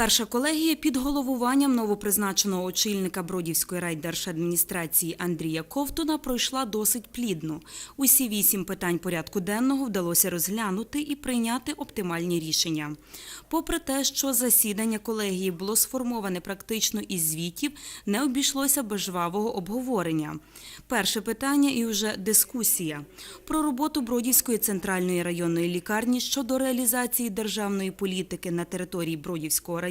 Перша колегія під головуванням новопризначеного очільника Бродівської райдержадміністрації Андрія Ковтуна пройшла досить плідно. Усі вісім питань порядку денного вдалося розглянути і прийняти оптимальні рішення. Попри те, що засідання колегії було сформоване практично із звітів, не обійшлося без жвавого обговорення. Перше питання і вже дискусія про роботу Бродівської центральної районної лікарні щодо реалізації державної політики на території Бродівського району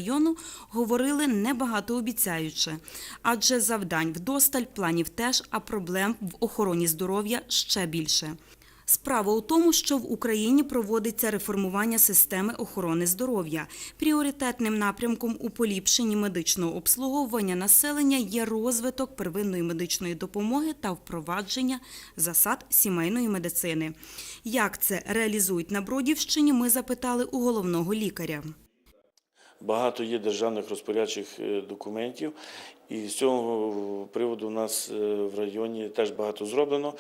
говорили небагатообіцяюче, адже завдань вдосталь, планів теж, а проблем в охороні здоров'я ще більше. Справа у тому, що в Україні проводиться реформування системи охорони здоров'я. Пріоритетним напрямком у поліпшенні медичного обслуговування населення є розвиток первинної медичної допомоги та впровадження засад сімейної медицини. Як це реалізують на Бродівщині, ми запитали у головного лікаря. Багато є державних розпорядчих е, документів, і з цього приводу у нас е, в районі теж багато зроблено.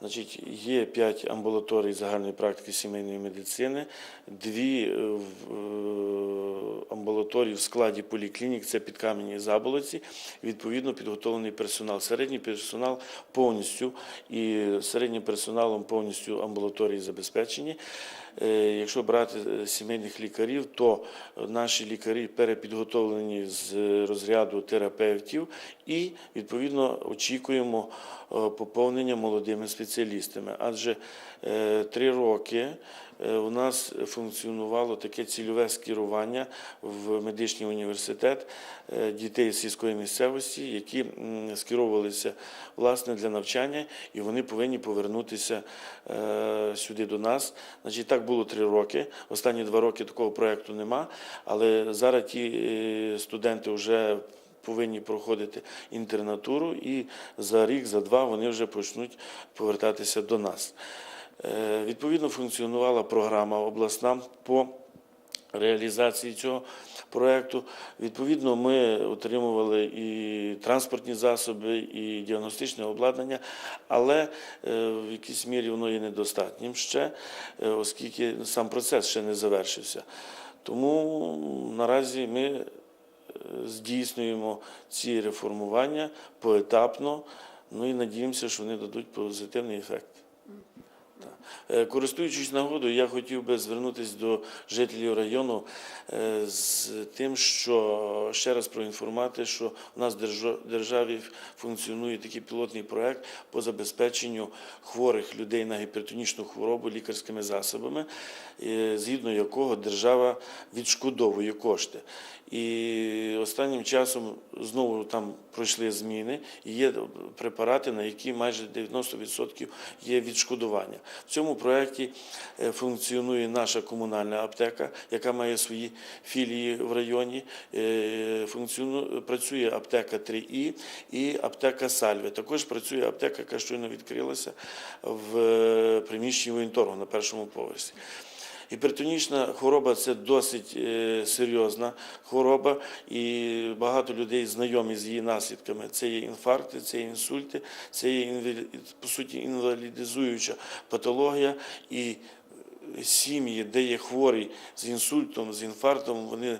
Значить, є п'ять амбулаторій загальної практики сімейної медицини, дві е, е, амбулаторії в складі поліклінік, це підкам'яні заболоці, відповідно підготовлений персонал. Середній персонал повністю і середнім персоналом повністю амбулаторії забезпечені. Е, Якщо брати сімейних лікарів, то наші лікарі перепідготовлені з розряду терапевтів і відповідно очікуємо поповнення молодими спеціалістами. Адже е, три роки е, у нас функціонувало таке цільове скерування в медичний університет е, дітей з сільської місцевості, які скеровувалися власне для навчання, і вони повинні повернутися сюди до нас. Значить, так було три роки. Останні два роки такого проєкту нема, але зараз ті студенти вже повинні проходити інтернатуру, і за рік, за два вони вже почнуть повертатися до нас. Е, Відповідно, функціонувала програма обласна по реалізації цього проєкту. Відповідно, ми отримували і транспортні засоби, і діагностичне обладнання, але е, в якійсь мірі воно є недостатнім ще, е, оскільки сам процес ще не завершився. Тому наразі ми здійснюємо ці реформування поетапно, ну і надіємося, що вони дадуть позитивний ефект. Е, Користуючись нагодою, я хотів би звернутися до жителів району е, з тим, що ще раз проінформувати, що у нас в державі функціонує такий пілотний проект по забезпеченню хворих людей на гіпертонічну хворобу лікарськими засобами, е, згідно якого держава відшкодовує кошти. І останнім часом знову там пройшли зміни, і є препарати, на які майже 90% є відшкодування. В цьому проєкті е, функціонує наша комунальна аптека, яка має свої філії в районі. Е, Працює аптека 3І і аптека Сальве. Також працює аптека, яка щойно відкрилася в е, приміщенні воєнторгу на першому поверсі. Гіпертонічна хвороба це досить е, серйозна хвороба, і багато людей знайомі з її наслідками. Це є інфаркти, це є інсульти, це є по суті інвалідизуюча патологія. І сім'ї, де є хворий з інсультом, з інфарктом, вони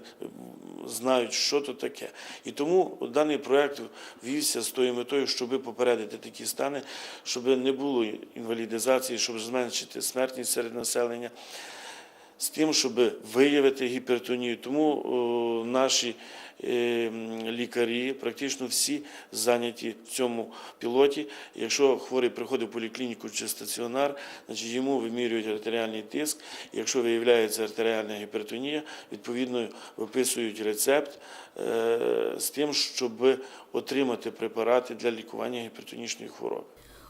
знають, що то таке. І тому даний проект ввівся з тою метою, щоб попередити такі стани, щоб не було інвалідизації, щоб зменшити смертність серед населення з тим, щоб виявити гіпертонію. Тому о, наші е, лікарі, практично всі зайняті в цьому пілоті. Якщо хворий приходить в поліклініку чи стаціонар, значить йому вимірюють артеріальний тиск. Якщо виявляється артеріальна гіпертонія, відповідно виписують рецепт е, з тим, щоб отримати препарати для лікування гіпертонічної хвороби.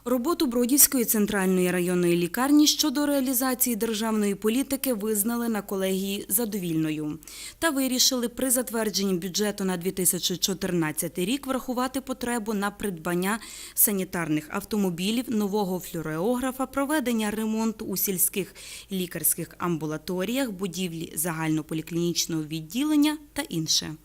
Роботу Бродівської центральної районної лікарні щодо реалізації державної політики визнали на колегії задовільною та вирішили при затвердженні бюджету на 2014 рік врахувати потребу на придбання санітарних автомобілів, нового флюореографа, проведення ремонту у сільських лікарських амбулаторіях, будівлі загальнополіклінічного відділення та інше.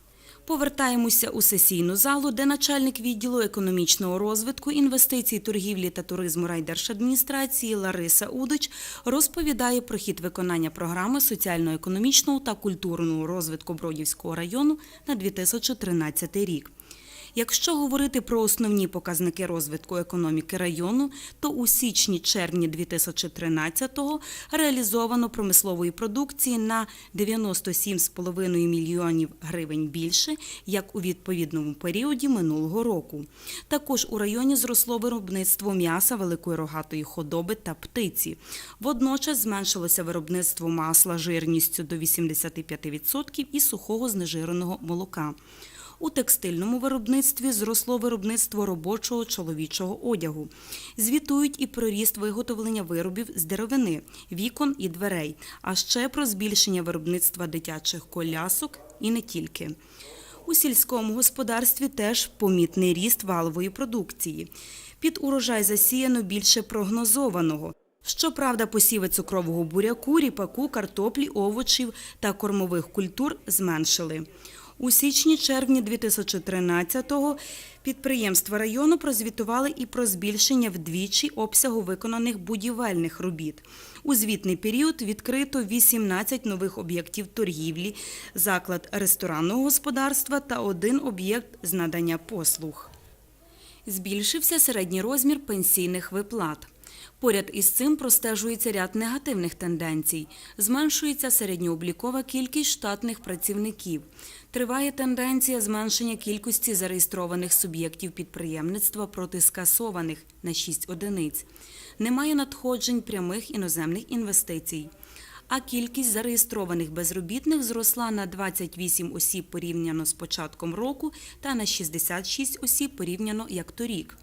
Повертаємося у сесійну залу, де начальник відділу економічного розвитку, інвестицій, торгівлі та туризму райдержадміністрації Лариса Удич розповідає про хід виконання програми соціально-економічного та культурного розвитку Бродівського району на 2013 рік. Якщо говорити про основні показники розвитку економіки району, то у січні-червні 2013-го реалізовано промислової продукції на 97,5 мільйонів гривень більше, як у відповідному періоді минулого року. Також у районі зросло виробництво м'яса великої рогатої худоби та птиці. Водночас зменшилося виробництво масла жирністю до 85% і сухого знежиреного молока. У текстильному виробництві зросло виробництво робочого чоловічого одягу. Звітують і про ріст виготовлення виробів з деревини, вікон і дверей, а ще про збільшення виробництва дитячих колясок і не тільки. У сільському господарстві теж помітний ріст валової продукції. Під урожай засіяно більше прогнозованого. Щоправда, посіви цукрового буряку, ріпаку, картоплі, овочів та кормових культур зменшили. У січні-червні 2013-го підприємства району прозвітували і про збільшення вдвічі обсягу виконаних будівельних робіт. У звітний період відкрито 18 нових об'єктів торгівлі, заклад ресторанного господарства та один об'єкт з надання послуг. Збільшився середній розмір пенсійних виплат. Поряд із цим простежується ряд негативних тенденцій. Зменшується середньооблікова кількість штатних працівників. Триває тенденція зменшення кількості зареєстрованих суб'єктів підприємництва проти скасованих на 6 одиниць. Немає надходжень прямих іноземних інвестицій. А кількість зареєстрованих безробітних зросла на 28 осіб порівняно з початком року та на 66 осіб порівняно як торік.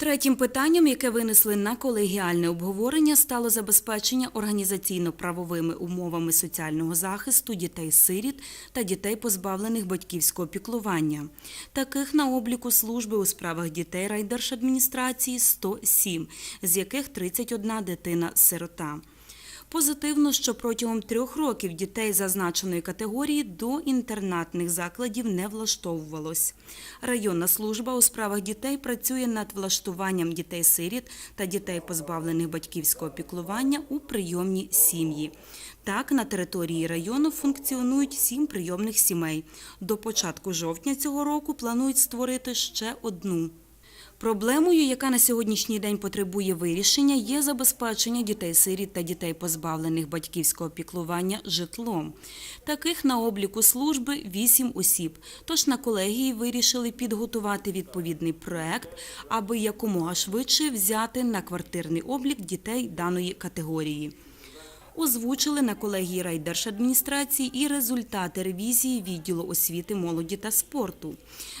Третім питанням, яке винесли на колегіальне обговорення, стало забезпечення організаційно-правовими умовами соціального захисту дітей-сиріт та дітей, позбавлених батьківського піклування. Таких на обліку служби у справах дітей райдержадміністрації 107, з яких 31 дитина-сирота. Позитивно, що протягом трьох років дітей зазначеної категорії до інтернатних закладів не влаштовувалось. Районна служба у справах дітей працює над влаштуванням дітей-сиріт та дітей, позбавлених батьківського піклування у прийомні сім'ї. Так, на території району функціонують сім прийомних сімей. До початку жовтня цього року планують створити ще одну. Проблемою, яка на сьогоднішній день потребує вирішення, є забезпечення дітей-сиріт та дітей, позбавлених батьківського піклування житлом. Таких на обліку служби вісім осіб. Тож на колегії вирішили підготувати відповідний проект, аби якомога швидше взяти на квартирний облік дітей даної категорії. Озвучили на колегії райдержадміністрації і результати ревізії відділу освіти, молоді та спорту.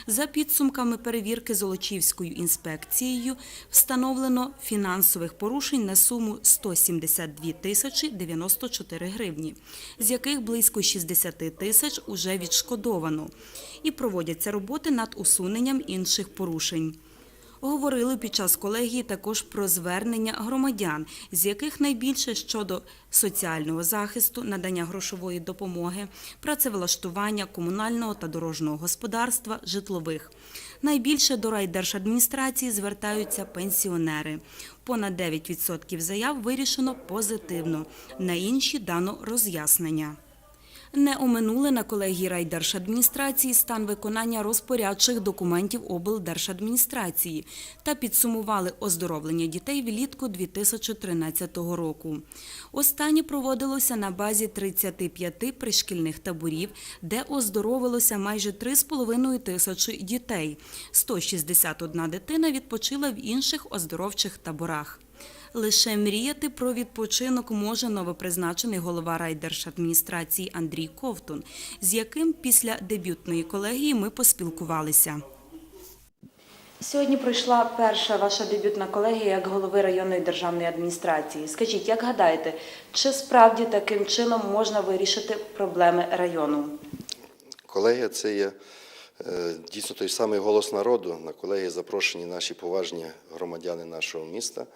За підсумками перевірки Золочівською інспекцією встановлено фінансових порушень на суму 172 тисячі 94 гривні, з яких близько 60 тисяч уже відшкодовано. І проводяться роботи над усуненням інших порушень. Говорили під час колегії також про звернення громадян, з яких найбільше щодо соціального захисту, надання грошової допомоги, працевлаштування комунального та дорожнього господарства, житлових. Найбільше до райдержадміністрації звертаються пенсіонери. Понад 9% заяв вирішено позитивно, на інші дано роз'яснення. Не оминули на колегії райдержадміністрації стан виконання розпорядчих документів облдержадміністрації та підсумували оздоровлення дітей влітку 2013 року. Останнє проводилося на базі 35 пришкільних таборів, де оздоровилося майже 3,5 тисячі дітей. 161 дитина відпочила в інших оздоровчих таборах. Лише мріяти про відпочинок може новопризначений голова райдержадміністрації Андрій Ковтун, з яким після дебютної колегії ми поспілкувалися. Сьогодні пройшла перша ваша дебютна колегія як голови районної державної адміністрації. Скажіть, як гадаєте, чи справді таким чином можна вирішити проблеми району? Колегія це є Е, Дійсно, той самий голос народу на колегії запрошені наші поважні громадяни нашого міста,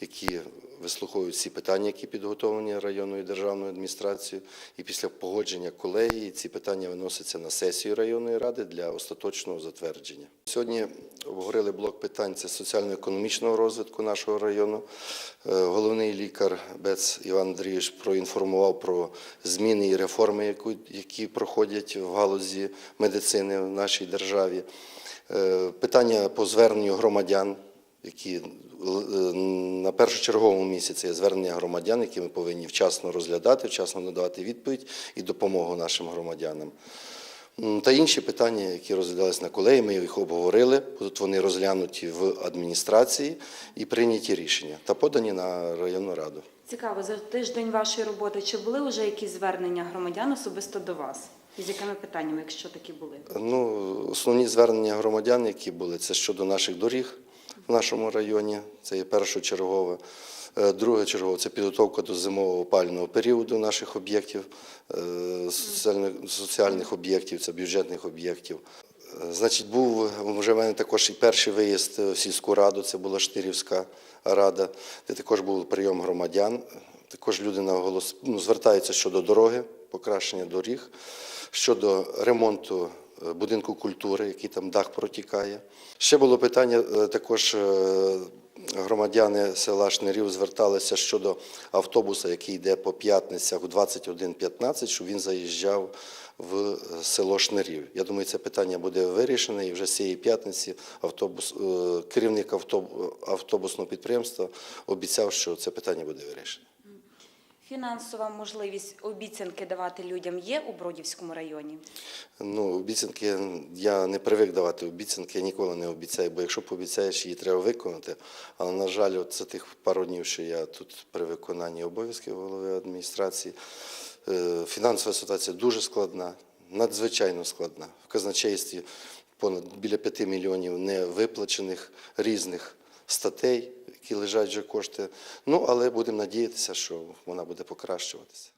які вислуховують всі питання, які підготовлені районною державною адміністрацією. І після погодження колегії ці питання виносяться на сесію районної ради для остаточного затвердження. Сьогодні обговорили блок питань це соціально-економічного розвитку нашого району. Е, Головний лікар Бец Іван Андрійович проінформував про зміни і реформи, які проходять в галузі медицини в нашій державі. Е, Питання по зверненню громадян, які е, на першочерговому місяці є звернення громадян, які ми повинні вчасно розглядати, вчасно надавати відповідь і допомогу нашим громадянам. Та інші питання, які розглядались на колегії, ми їх обговорили. Будуть вони розглянуті в адміністрації і прийняті рішення та подані на районну раду. Цікаво, за тиждень вашої роботи чи були вже якісь звернення громадян особисто до вас? І з якими питаннями, якщо такі були? Ну, основні звернення громадян, які були, це щодо наших доріг в нашому районі. Це є першочергове. Е, Друге чергове це підготовка до зимового опального періоду наших об'єктів, е, соціальних, об'єктів, це бюджетних об'єктів. Е, Значить, був вже в мене також і перший виїзд в сільську раду, це була Штирівська рада, де також був прийом громадян. Також люди наголос ну, звертаються щодо дороги, покращення доріг, щодо ремонту будинку культури, який там дах протікає. Ще було питання е, також. е, Громадяни села Шнирів зверталися щодо автобуса, який йде по п'ятницях у 21.15, щоб він заїжджав в е, село Шнирів. Я думаю, це питання буде вирішене, і вже з цієї п'ятниці автобус, е, керівник автобусного підприємства обіцяв, що це питання буде вирішене. Фінансова можливість обіцянки давати людям є у Бродівському районі? Ну, обіцянки я не привик давати обіцянки, я ніколи не обіцяю, бо якщо пообіцяєш, її треба виконати. Але, на жаль, за тих пару днів, що я тут при виконанні обов'язків голови адміністрації, е, фінансова ситуація дуже складна, надзвичайно складна. В казначействі понад біля 5 мільйонів невиплачених різних статей, які лежать вже кошти. Ну, але будемо надіятися, що вона буде покращуватися.